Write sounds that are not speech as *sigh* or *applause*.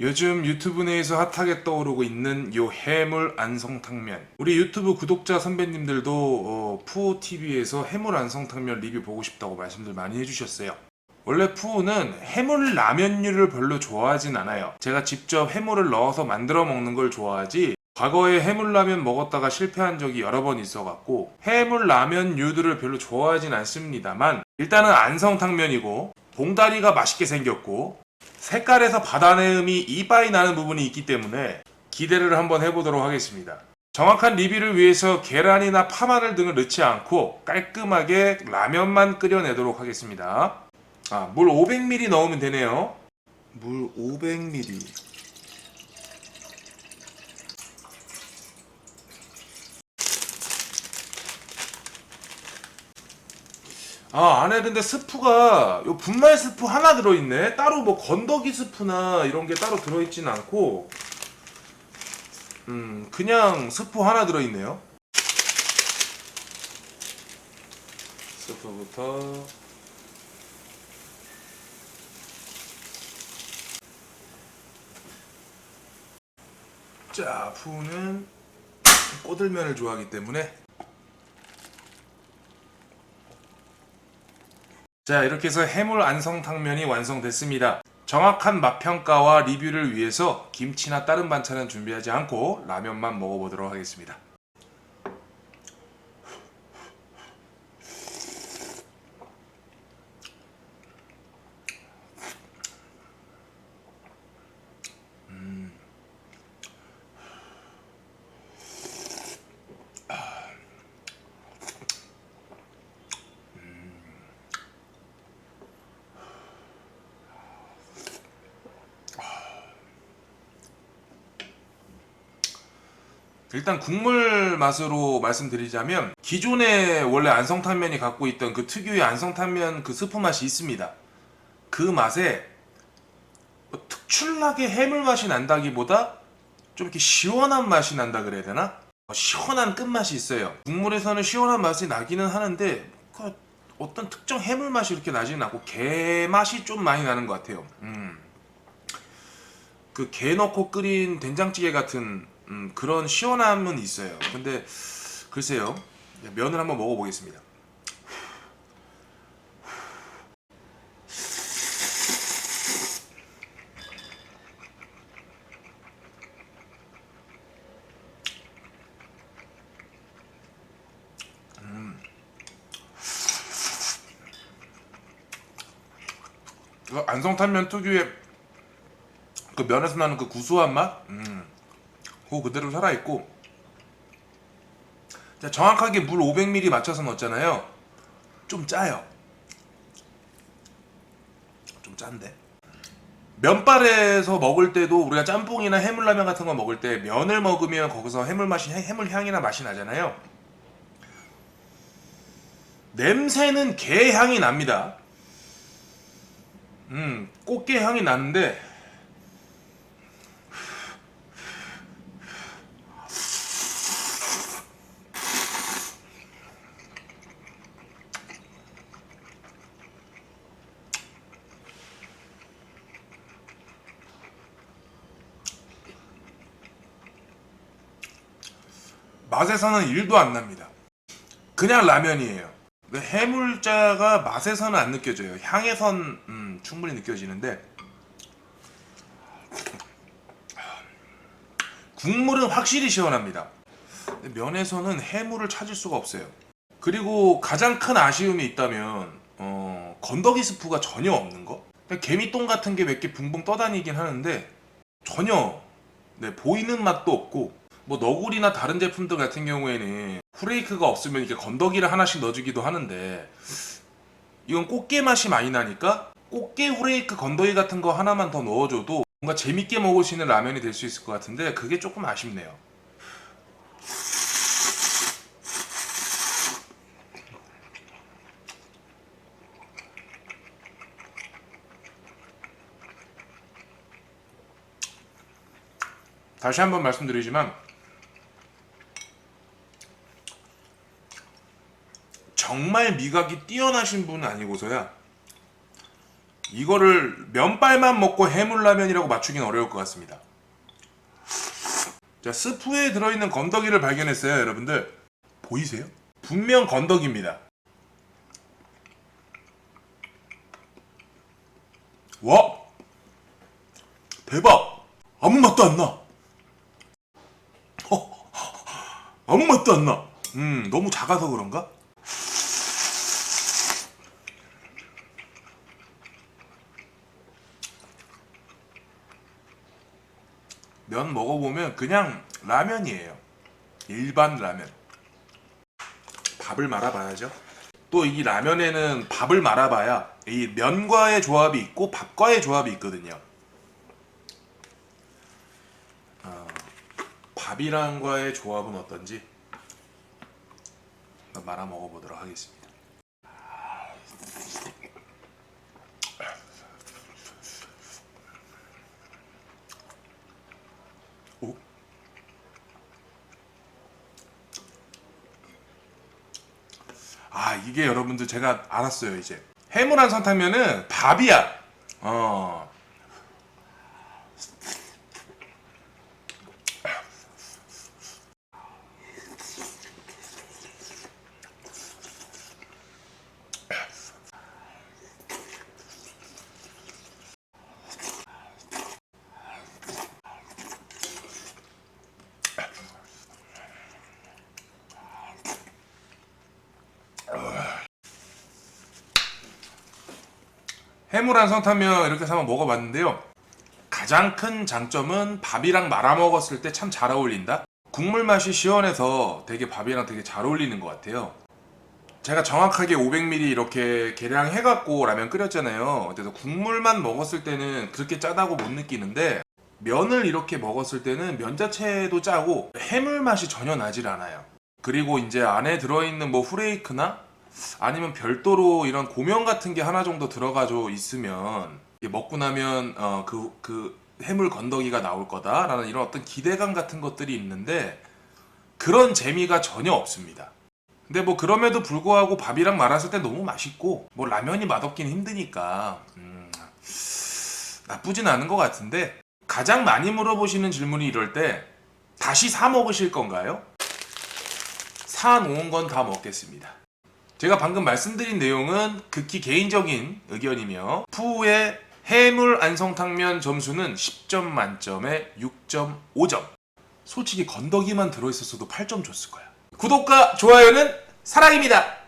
요즘 유튜브 내에서 핫하게 떠오르고 있는 요 해물 안성탕면. 우리 유튜브 구독자 선배님들도 어, 푸오 TV에서 해물 안성탕면 리뷰 보고 싶다고 말씀들 많이 해주셨어요. 원래 푸우는 해물 라면류를 별로 좋아하진 않아요. 제가 직접 해물을 넣어서 만들어 먹는 걸 좋아하지. 과거에 해물라면 먹었다가 실패한 적이 여러 번 있어갖고 해물 라면류들을 별로 좋아하진 않습니다만 일단은 안성탕면이고 봉다리가 맛있게 생겼고 색깔에서 바다내음이 이빠이 나는 부분이 있기 때문에 기대를 한번 해보도록 하겠습니다. 정확한 리뷰를 위해서 계란이나 파마늘 등을 넣지 않고 깔끔하게 라면만 끓여내도록 하겠습니다. 아, 물 500ml 넣으면 되네요. 물 500ml. 아, 안에 근데 스프가 요 분말 스프 하나 들어있네. 따로 뭐 건더기 스프나 이런 게 따로 들어있진 않고, 음, 그냥 스프 하나 들어있네요. 스프부터. 자, 푸는 꼬들면을 좋아하기 때문에 자 이렇게 해서 해물 안성탕면이 완성됐습니다. 정확한 맛평가와 리뷰를 위해서 김치나 다른 반찬은 준비하지 않고 라면만 먹어보도록 하겠습니다. 일단 국물 맛으로 말씀드리자면 기존에 원래 안성탕면이 갖고 있던 그 특유의 안성탕면 그 스프 맛이 있습니다. 그 맛에 뭐 특출나게 해물 맛이 난다기보다 좀 이렇게 시원한 맛이 난다 그래야 되나? 어, 시원한 끝맛이 있어요. 국물에서는 시원한 맛이 나기는 하는데 그 어떤 특정 해물 맛이 이렇게 나지는 않고 게 맛이 좀 많이 나는 것 같아요. 음. 그게 넣고 끓인 된장찌개 같은 음, 그런 시원함은 있어요. 근데 글쎄요. 면을 한번 먹어보겠습니다. 음. 이거 안성탕면 특유의 그 면에서 나는 그 구수한 맛, 음, 그거 그대로 살아 있고. 자, 정확하게 물 500ml 맞춰서 넣었잖아요. 좀 짜요. 좀 짠데. 면발에서 먹을 때도 우리가 짬뽕이나 해물라면 같은 거 먹을 때 면을 먹으면 거기서 해물 맛이 해물 향이나 맛이 나잖아요. 냄새는 게 향이 납니다. 음, 꽃게 향이 나는데 맛에서는 1도 안 납니다. 그냥 라면이에요. 해물자가 맛에서는 안 느껴져요. 향에선 음, 충분히 느껴지는데 국물은 확실히 시원합니다. 면에서는 해물을 찾을 수가 없어요. 그리고 가장 큰 아쉬움이 있다면 어, 건더기 스프가 전혀 없는 거. 개미똥 같은 게 몇 개 붕붕 떠다니긴 하는데 전혀 네, 보이는 맛도 없고 뭐 너구리나 다른 제품들 같은 경우에는 후레이크가 없으면 이렇게 건더기를 하나씩 넣어주기도 하는데 이건 꽃게 맛이 많이 나니까 꽃게 후레이크 건더기 같은 거 하나만 더 넣어줘도 뭔가 재밌게 먹을 수 있는 라면이 될 수 있을 것 같은데 그게 조금 아쉽네요. 다시 한번 말씀드리지만 정말 미각이 뛰어나신 분은 아니고서야 이거를 면발만 먹고 해물라면이라고 맞추긴 어려울 것 같습니다. 자, 스프에 들어있는 건더기를 발견했어요, 여러분들. 보이세요? 분명 건더기입니다. 와! 대박! 아무 맛도 안 나! 어, *laughs* 아무 맛도 안 나! 음, 너무 작아서 그런가? 면 먹어보면 그냥 라면이에요. 일반 라면. 밥을 말아봐야죠. 또 이 라면에는 밥을 말아봐야 이 면과의 조합이 있고 밥과의 조합이 있거든요. 어, 밥이랑과의 조합은 어떤지 말아 먹어보도록 하겠습니다. 이게 여러분들 제가 알았어요 이제. 해물한 선탕면은 밥이야. 어 해물한 선탕면 이렇게 한번 먹어봤는데요 가장 큰 장점은 밥이랑 말아 먹었을 때 참 잘 어울린다 국물 맛이 시원해서 되게 밥이랑 되게 잘 어울리는 것 같아요 제가 정확하게 500ml 이렇게 계량해갖고 라면 끓였잖아요. 그래서 국물만 먹었을 때는 그렇게 짜다고 못 느끼는데 면을 이렇게 먹었을 때는 면 자체도 짜고 해물 맛이 전혀 나질 않아요. 그리고 이제 안에 들어있는 뭐 후레이크나 아니면 별도로 이런 고명 같은 게 하나 정도 들어가져 있으면 먹고 나면 어, 그, 그 해물 건더기가 나올 거다라는 이런 어떤 기대감 같은 것들이 있는데 그런 재미가 전혀 없습니다. 근데 뭐 그럼에도 불구하고 밥이랑 말았을 때 너무 맛있고 뭐 라면이 맛없긴 힘드니까 음, 나쁘진 않은 것 같은데 가장 많이 물어보시는 질문이 이럴 때 다시 사 먹으실 건가요? 사 놓은 건 다 먹겠습니다. 제가 방금 말씀드린 내용은 극히 개인적인 의견이며 푸의 해물 안성탕면 점수는 10점 만점에 6.5점. 솔직히 건더기만 들어있었어도 8점 줬을 거야. 구독과 좋아요는 사랑입니다. 뿅!